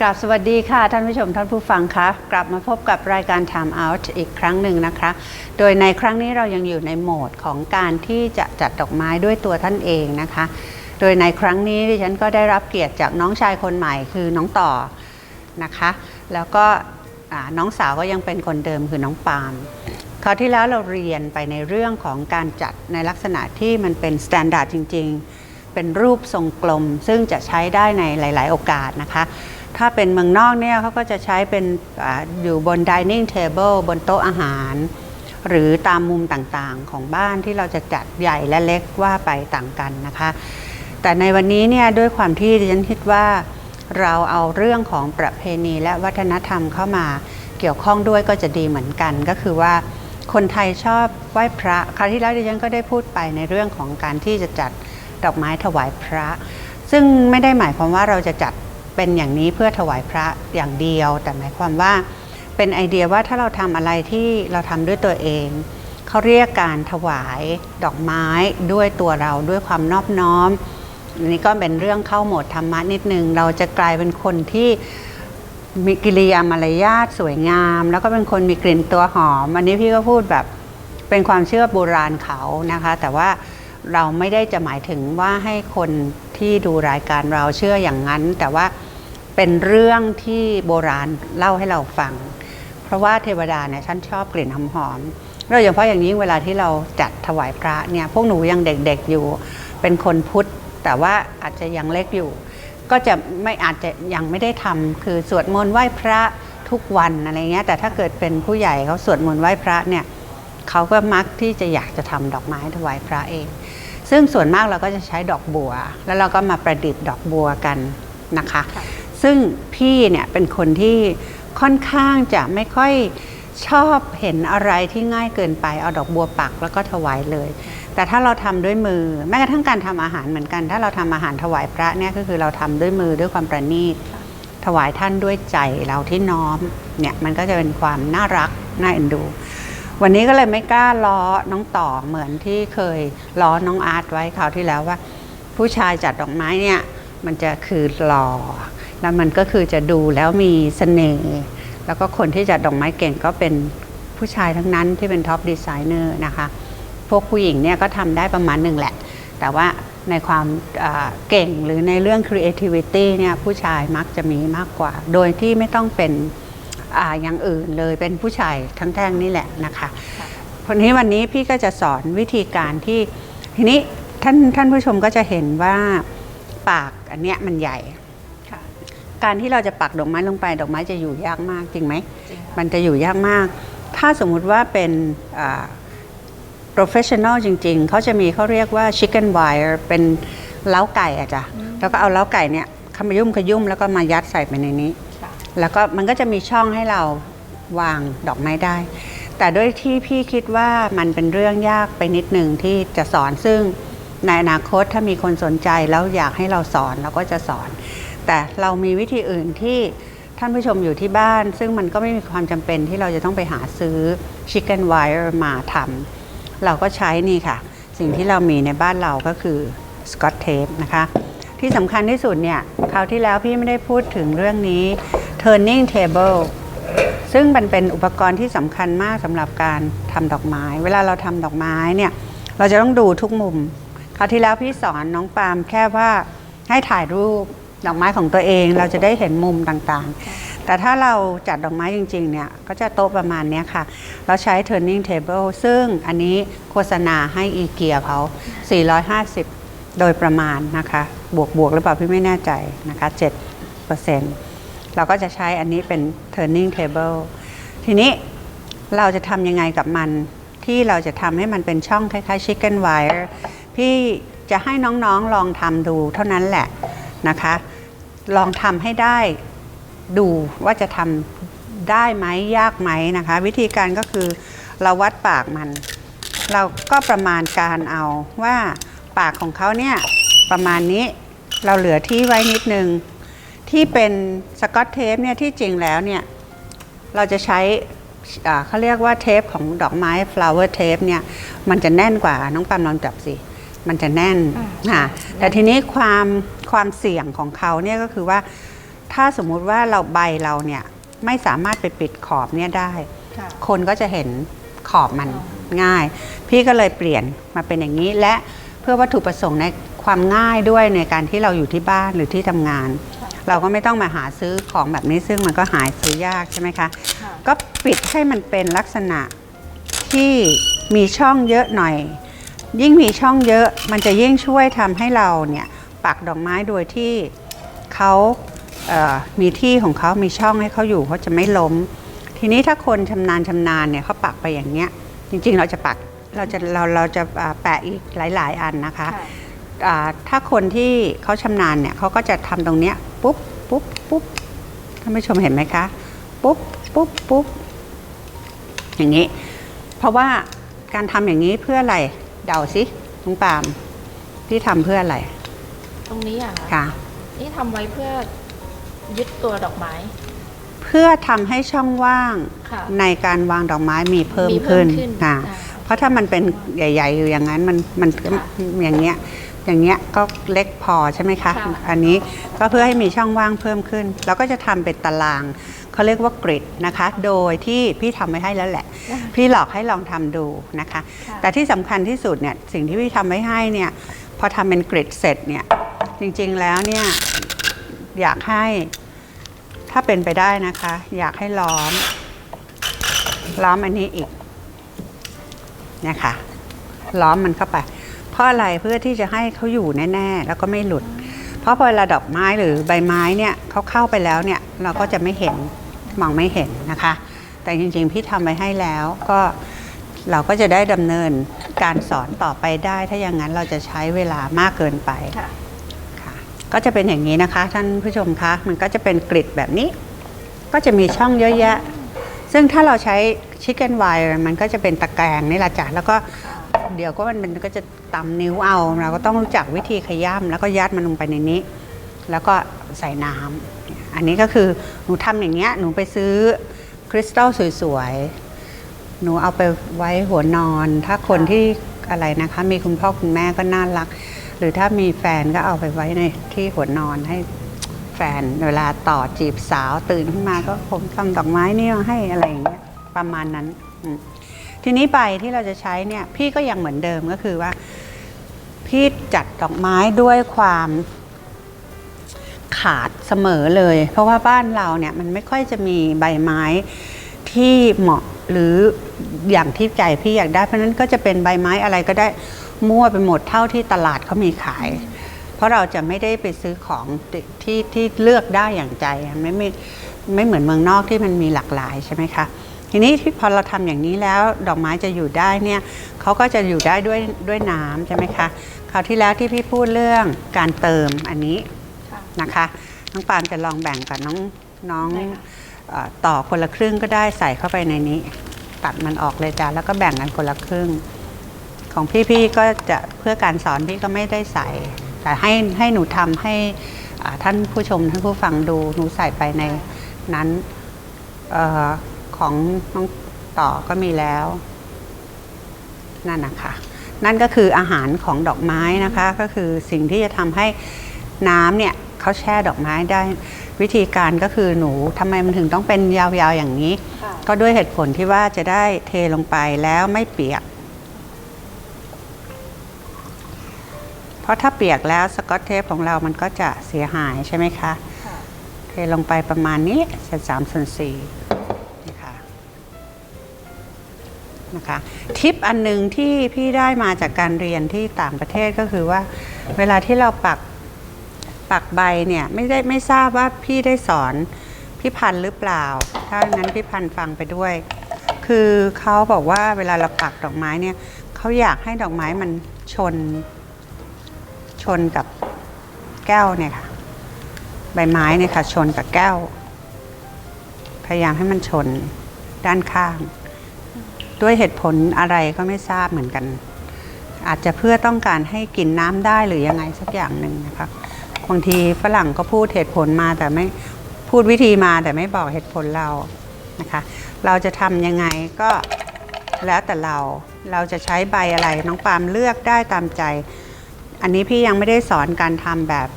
กราบสวัสดีค่ะ ท่านผู้ชมท่านผู้ฟังคะกลับมาพบกับรายการ Time Out อีกครั้งหนึ่งนะคะ โดยในครั้งนี้เรายังอยู่ในโหมดของการที่จะจัดดอกไม้ด้วยตัวท่านเองนะคะ โดยในครั้งนี้ดิฉันก็ได้รับเกียรติจากน้องชายคนใหม่คือน้องต่อนะคะ แล้วก็น้องสาวก็ยังเป็นคนเดิมคือน้องปาล์มคราวที่แล้วเราเรียนไปในเรื่องของการจัดในลักษณะที่มันเป็นสแตนดาร์ดจริง ๆ เป็นรูปทรงกลม ซึ่งจะใช้ได้ในหลาย ๆ โอกาสนะคะ ถ้าเป็นเมืองนอกเนี่ยเขาก็จะใช้เป็นออยู่บน dining table บนโต๊ะอาหาร หรือตามมุมต่างๆของบ้านที่เราจะจัดใหญ่และเล็กว่าไปต่างกันนะคะ แต่ในวันนี้เนี่ยด้วยความที่ดิฉันคิดว่าเราเอาเรื่องของประเพณีและวัฒนธรรมเข้ามาเกี่ยวข้องด้วยก็จะดีเหมือนกัน ก็คือว่าคนไทยชอบไหว้พระ คราวที่แล้วดิฉันก็ได้พูดไปในเรื่องของการที่จะจัดดอกไม้ถวายพระ ซึ่งไม่ได้หมายความว่าเราจะจัด เป็นอย่างนี้เพื่อถวายพระอย่างเดียว แต่หมายความว่าเป็นไอเดียว่าถ้าเราทำอะไรที่เราทำด้วยตัวเอง เขาเรียกการถวายดอกไม้ด้วยตัวเราด้วยความนอบน้อมอันนี้ก็เป็นเรื่องเข้าโหมดธรรมะนิดนึง เราจะกลายเป็นคนที่มีกิริยามารยาทสวยงาม แล้วก็เป็นคนมีกลิ่นตัวหอม อันนี้พี่ก็พูดแบบเป็นความเชื่อโบราณเขานะคะ แต่ว่าเราไม่ได้จะหมายถึงว่าให้คนที่ดูรายการเราเชื่ออย่างนั้น แต่ว่า เป็นเรื่องที่โบราณเล่าให้เราฟัง เพราะว่าเทวดาเนี่ยฉันชอบกลิ่นหอมๆโดยเฉพาะอย่างยิ่งเวลาที่เราจัดถวายพระเนี่ยพวกหนูยังเด็กๆอยู่ เป็นคนพุทธ แต่ว่าอาจจะยังเล็กอยู่ ก็จะไม่อาจจะยังไม่ได้ทำคือสวดมนต์ไหว้พระทุกวันอะไรเงี้ยแต่ถ้าเกิดเป็นผู้ใหญ่เขาสวดมนต์ไหว้พระเนี่ยเขาก็มักที่จะอยากจะทำดอกไม้ถวายพระเอง ซึ่งส่วนมากเราก็จะใช้ดอกบัว แล้วเราก็มาประดิษฐ์ดอกบัวกันนะคะ ซึ่งพี่เนี่ยเป็นคนที่ค่อนข้างจะไม่ค่อยชอบเห็นอะไรที่ง่ายเกินไปเอาดอกบัวปักแล้วก็ถวายเลย แต่ถ้าเราทำด้วยมือแม้กระทั่งการทำอาหารเหมือนกัน ถ้าเราทำอาหารถวายพระเนี่ยก็คือเราทำด้วยมือด้วยความประณีตถวายท่านด้วยใจเราที่น้อมเนี่ยมันก็จะเป็นความน่ารักน่าเอ็นดู วันนี้ก็เลยไม่กล้าล้อน้องต่อเหมือนที่เคยล้อน้องอาร์ตไว้คราวที่แล้วว่า ผู้ชายจัดดอกไม้เนี่ยมันจะคือหล่อ แล้วมันก็คือจะดูแล้วมีเสน่ห์แล้วก็คนที่จัดดอกไม้เก่งก็เป็นผู้ชายทั้งนั้นที่เป็นท็อปดีไซเนอร์นะคะ พวกผู้หญิงเนี่ยก็ทำได้ประมาณหนึ่งแหละ แต่ว่าในความอ่าเก่งหรือในเรื่อง creativity เนี่ยผู้ชายมักจะมีมากกว่า โดยที่ไม่ต้องเป็นอาอย่างอื่นเลยเป็นผู้ชายทั้งแท่งนี่แหละนะคะเพราะนี้วันนี้พี่ก็จะสอนวิธีการที่ทีนี้ท่านท่านผู้ชมก็จะเห็นว่าปากอันเนี้ยมันใหญ่ค่ะ การที่เราจะปักดอกไม้ลงไป ดอกไม้จะอยู่ยากมากจริงไหมจริงค่ะมันจะอยู่ยากมาก ถ้าสมมุติว่าเป็นอ่า professional จริง ๆ เขาจะมีเขาเรียกว่า chicken wire เป็นเล้าไก่อะจ้ะแล้วก็เอาเล้าไก่เนี่ยขมยุ่มขยุ่มแล้วก็มายัดใส่ไปในนี้ค่ะแล้วก็มันก็จะมีช่องให้เราวางดอกไม้ได้ แต่ด้วยที่พี่คิดว่ามันเป็นเรื่องยากไปนิดหนึ่งที่จะสอนซึ่งในอนาคตถ้ามีคนสนใจแล้วอยากให้เราสอนเราก็จะสอน แต่เรามีวิธีอื่นที่ท่านผู้ชมอยู่ที่บ้าน ซึ่งมันก็ไม่มีความจำเป็นที่เราจะต้องไปหาซื้อ chicken wire มาทำเราก็ใช้นี่ค่ะ สิ่งที่เรามีในบ้านเราก็คือ scotch tape นะคะ ที่สำคัญที่สุดเนี่ยคราวที่แล้วพี่ไม่ได้พูดถึงเรื่องนี้ turning table ซึ่งมันเป็นอุปกรณ์ที่สำคัญมากสำหรับการทำดอกไม้ เวลาเราทำดอกไม้เนี่ยเราจะต้องดูทุกมุม คราวที่แล้วพี่สอนน้องปาล์มแค่ว่าให้ถ่ายรูป ดอกไม้ของตัวเองเราจะได้เห็นมุมต่างๆ แต่ถ้าเราจัดดอกไม้จริงๆเนี่ยก็จะโต๊ะประมาณเนี้ยค่ะ เราใช้ turning table ซึ่งอันนี้โฆษณาให้อีเกียเขา 450 โดยประมาณนะคะ บวกบวกหรือเปล่าพี่ไม่แน่ใจนะคะ7%เราก็จะใช้อันนี้เป็น turning table ทีนี้เราจะทำยังไงกับมันที่เราจะทำให้มันเป็นช่องคล้ายๆ chicken wire พี่จะให้น้องๆลองทำดูเท่านั้นแหละนะคะ ลองทำให้ได้ดูว่าจะทำได้ไหมยากไหมนะคะ วิธีการก็คือเราวัดปากมัน เราก็ประมาณการเอาว่าปากของเขาเนี่ยประมาณนี้เราเหลือที่ไว้นิดนึง ที่เป็นสกอตเทปเนี่ยที่จริงแล้วเนี่ยเราจะใช้อ่าเขาเรียกว่าเทปของดอกไม้ flower tape เนี่ยมันจะแน่นกว่าน้องปามลองจับสิ มันจะแน่นอ่าอ่าใช่แต่ทีนี้ความ ความเสี่ยงของเขาเนี่ยก็คือว่า ถ้าสมมุติว่าเราใบเราเนี่ยไม่สามารถไปปิดขอบเนี่ยได้ ค่ะคนก็จะเห็นขอบมันง่าย พี่ก็เลยเปลี่ยนมาเป็นอย่างนี้ และเพื่อวัตถุประสงค์ในความง่ายด้วยในการที่เราอยู่ที่บ้านหรือที่ทำงานค่ะเราก็ไม่ต้องมาหาซื้อของแบบนี้ซึ่งมันก็หายซื้อยากใช่ไหมคะ ค่ะ ก็ปิดให้มันเป็นลักษณะที่มีช่องเยอะหน่อย ยิ่งมีช่องเยอะมันจะยิ่งช่วยทำให้เราเนี่ย ปักดอกไม้โดยที่เขาเอ่อมีที่ของเขามีช่องให้เขาอยู่เขาจะไม่ล้ม ทีนี้ถ้าคนชำนาญชำนาญเนี่ยเขาปักไปอย่างเนี้ย จริงๆเราจะปักเราจะเราเราจะอ่าแปะอีกหลาย ๆ อันนะคะค่ะอ่าถ้าคนที่เขาชำนาญเนี่ยเขาก็จะทำตรงเนี้ยปุ๊บปุ๊บปุ๊บท่านผู้ชมเห็นไหมคะ ปุ๊บปุ๊บปุ๊บอย่างนี้ เพราะว่าการทำอย่างนี้เพื่ออะไรเดาสิลุงปาล์มที่ทำเพื่ออะไร ตรงนี้อะค่ะค่ะ นี่ทำไว้เพื่อยึดตัวดอกไม้ เพื่อทำให้ช่องว่างค่ะในการวางดอกไม้มีเพิ่มมีเพิ่ขึ้มนขึ้นค่ะ อ่า เพราะถ้ามันเป็นใหญ่ ๆ อยู่อย่างนั้นมันมันค่ะอย่างเงี้ยอย่างเงี้ยก็เล็กพอใช่ไหมคะ ค่ะ อันนี้ก็เพื่อให้มีช่องว่างเพิ่มขึ้น เราก็จะทำเป็นตารางเขาเรียกว่ากริดนะคะ โดยที่พี่ทำไว้ให้แล้วแหละ พี่หลอกให้ลองทำดูนะคะ ค่ะ แต่ที่สำคัญที่สุดเนี่ยสิ่งที่พี่ทำไว้ให้เนี่ยพอทำเป็นกริดเสร็จเนี่ย จริงๆแล้วเนี่ยอยากให้ถ้าเป็นไปได้นะคะ อยากให้ล้อม ล้อมอันนี้อีกเนี่ยค่ะล้อมมันเข้าไปเพราะอะไรเพื่อที่จะให้เขาอยู่แน่ๆแล้วก็ไม่หลุด เพราะพอเวลาดอกไม้หรือใบไม้เนี่ยเขาเข้าไปแล้วเนี่ยเราก็จะไม่เห็นมองไม่เห็นนะคะ แต่จริงๆพี่ทำไว้ให้แล้วก็เราก็จะได้ดำเนินการสอนต่อไปได้ ถ้าอย่างนั้นเราจะใช้เวลามากเกินไปค่ะ ก็จะเป็นอย่างนี้นะคะ ท่านผู้ชมคะมันก็จะเป็นกริดแบบนี้ ก็จะมีช่องเยอะแยะ ซึ่งถ้าเราใช้ชิคเก้นไวน์มันก็จะเป็นตะแกรงนี่แหละจ้ะแล้วก็เดี๋ยวก็มันมันก็จะตำนิ้วเอาเราก็ต้องรู้จักวิธีขย้ำแล้วก็ยัดมันลงไปในนี้ แล้วก็ใส่น้ำอันนี้ก็คือหนูทำอย่างเงี้ยหนูไปซื้อคริสตัลสวยๆ หนูเอาไปไว้หัวนอน ถ้าคนที่อะไรนะคะ มีคุณพ่อคุณแม่ก็น่ารัก หรือถ้ามีแฟนก็เอาไปไว้ในที่หัวนอนให้แฟนเวลาต่อจีบสาวตื่นขึ้นมาก็ผมทำดอกไม้นี่มาให้อะไรอย่างเงี้ยประมาณนั้น ทีนี้ใบที่เราจะใช้เนี่ย พี่ก็ยังเหมือนเดิมก็คือว่า พี่จัดดอกไม้ด้วยความขาดเสมอเลย เพราะว่าบ้านเราเนี่ยมันไม่ค่อยจะมีใบไม้ที่เหมาะหรืออย่างที่ใจพี่อยากได้เพราะนั้นก็จะเป็นใบไม้อะไรก็ได้ มั่วไปหมดเท่าที่ตลาดเขามีขาย เพราะเราจะไม่ได้ไปซื้อของที่ที่ที่เลือกได้อย่างใจอะไม่ไม่ไม่เหมือนเมืองนอกที่มันมีหลากหลายใช่ไหมคะทีนี้ที่พอเราทำอย่างนี้แล้วดอกไม้จะอยู่ได้เนี่ยเขาก็จะอยู่ได้ด้วยด้วยน้ำใช่ไหมคะคราวที่แล้วที่พี่พูดเรื่องการเติมอันนี้ค่ะนะคะน้องปาล์มจะลองแบ่งกับน้องน้องได้ค่ะเอ่อต่อคนละครึ่งก็ได้ใส่เข้าไปในนี้ ตัดมันออกเลยจ้ะแล้วก็แบ่งกันคนละครึ่ง ของพี่ๆก็จะเพื่อการสอนพี่ก็ไม่ได้ใส่ แต่ให้ให้หนูทำให้อ่าท่านผู้ชมท่านผู้ฟังดูหนูใส่ไปในนั้นเออของน้องต่อก็มีแล้ว นั่นนะคะนั่นก็คืออาหารของดอกไม้นะคะ ก็คือสิ่งที่จะทำให้น้ำเนี่ยเขาแช่ดอกไม้ได้วิธีการก็คือหนูทำไมมันถึงต้องเป็นยาวๆอย่างนี้ค่ะก็ด้วยเหตุผลที่ว่าจะได้เทลงไปแล้วไม่เปียก เพราะถ้าเปียกแล้วสกอตเทปของเรามันก็จะเสียหายใช่ไหมคะค่ะเทลงไปประมาณนี้เศษสามส่วนสี่นะคะนะคะทิปอันหนึ่งที่พี่ได้มาจากการเรียนที่ต่างประเทศก็คือว่า เวลาที่เราปักปักใบเนี่ยไม่ได้ไม่ทราบว่าพี่ได้สอนพี่พันธุ์หรือเปล่า ถ้างั้นพี่พันธุ์ฟังไปด้วย คือเขาบอกว่าเวลาเราปักดอกไม้เนี่ยเขาอยากให้ดอกไม้มันชน ชนกับแก้วเนี่ยค่ะ ใบไม้เนี่ยค่ะ ชนกับแก้ว พยายามให้มันชนด้านข้าง ด้วยเหตุผลอะไรก็ไม่ทราบเหมือนกัน อาจจะเพื่อต้องการให้กินน้ำได้หรือยังไงสักอย่างหนึ่งนะคะบางทีฝรั่งก็พูดเหตุผลมาแต่ไม่พูดวิธีมาแต่ไม่บอกเหตุผลเรานะคะ เราจะทำยังไงก็แล้วแต่เราเราจะใช้ใบอะไรน้องปาล์มเลือกได้ตามใจ อันนี้พี่ยังไม่ได้สอนการทำแบบ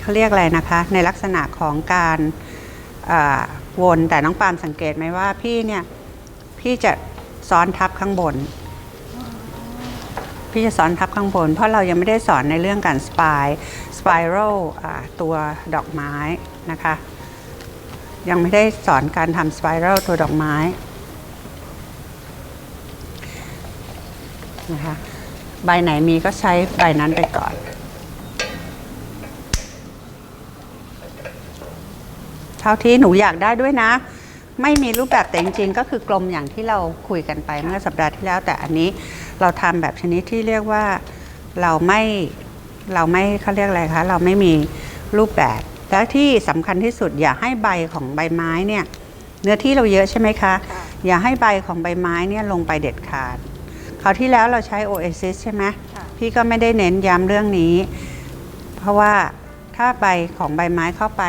เขาเรียกอะไรนะคะ ในลักษณะของการวนแต่น้องปาล์มสังเกตไหมว่าพี่เนี่ยพี่จะซ้อนทับข้างบน พี่จะสอนทับข้างบน เพราะเรายังไม่ได้สอนในเรื่องการสปายสไปรัลตัวดอกไม้นะคะ ยังไม่ได้สอนการทำสไปรัลตัวดอกไม้นะคะ ใบไหนมีก็ใช้ใบนั้นไปก่อน เท่าที่หนูอยากได้ด้วยนะ ไม่มีรูปแบบแต่จริงๆ ก็คือกลมอย่างที่เราคุยกันไปเมื่อสัปดาห์ที่แล้ว แต่อันนี้เราทำแบบชนิดที่เรียกว่าเราไม่เราไม่เขาเรียกอะไรคะเราไม่มีรูปแบบแล้วที่สำคัญที่สุดอย่าให้ใบของใบไม้เนี่ยเนื้อที่เราเยอะใช่ไหมคะ อย่าให้ใบของใบไม้เนี่ยลงไปเด็ดขาด คราวที่แล้วเราใช้ Oasis ใช่ไหมค่ะพี่ก็ไม่ได้เน้นย้ำเรื่องนี้ เพราะว่าถ้าใบของใบไม้เข้าไป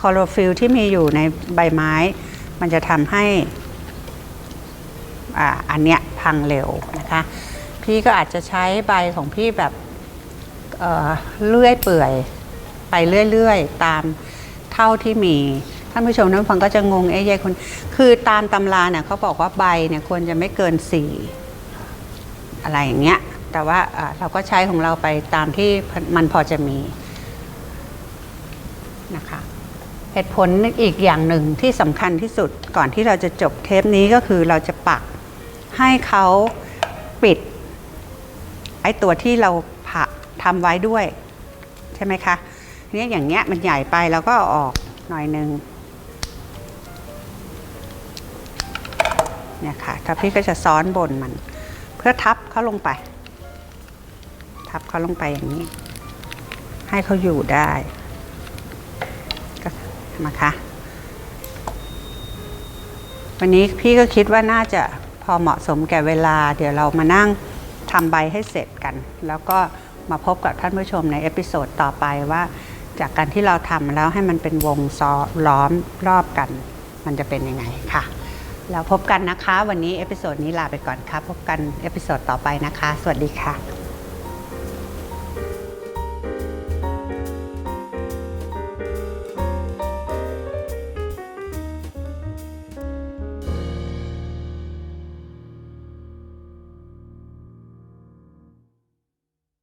คลอโรฟิลที่มีอยู่ในใบไม้ มันจะทำให้อ่าอันเนี้ยพังเร็วนะคะ พี่ก็อาจจะใช้ใบของพี่แบบเอ่อเลื่อยเปื่อยไปเรื่อยๆ ตามเท่าที่มีท่านผู้ชมท่านผู้ฟังก็จะงงเอ๊ะยายคน คือตามตำราเนี่ยเขาบอกว่าใบเนี่ยควรจะไม่เกินสี่ อะไรอย่างเงี้ย แต่ว่าเราก็ใช้ของเราไปตามที่มันพอจะมีนะคะเหตุผลอีกอย่างหนึ่งที่สำคัญที่สุดก่อนที่เราจะจบเทปนี้ก็คือเราจะปักให้เขาปิด ไอ้ตัวที่เราผักทำไว้ด้วย ใช่ไหมคะเนี่ยอย่างเงี้ยมันใหญ่ไปเราก็ออกหน่อยนึงเนี่ยค่ะถ้าพี่ก็จะซ้อนบนมัน เพื่อทับเขาลงไป ทับเขาลงไปอย่างนี้ ให้เขาอยู่ได้ก็นะคะวันนี้พี่ก็คิดว่าน่าจะพอเหมาะสมแก่เวลา เดี๋ยวเรามานั่งทำใบให้เสร็จกัน แล้วก็มาพบกับท่านผู้ชมในเอพิโซดต่อไปว่า จากการที่เราทำแล้วให้มันเป็นวงซ้อล้อมรอบกัน มันจะเป็นยังไงค่ะ แล้วพบกันนะคะ วันนี้เอพิโซดนี้ลาไปก่อนค่ะพบกันเอพิโซดต่อไปนะคะ สวัสดีค่ะ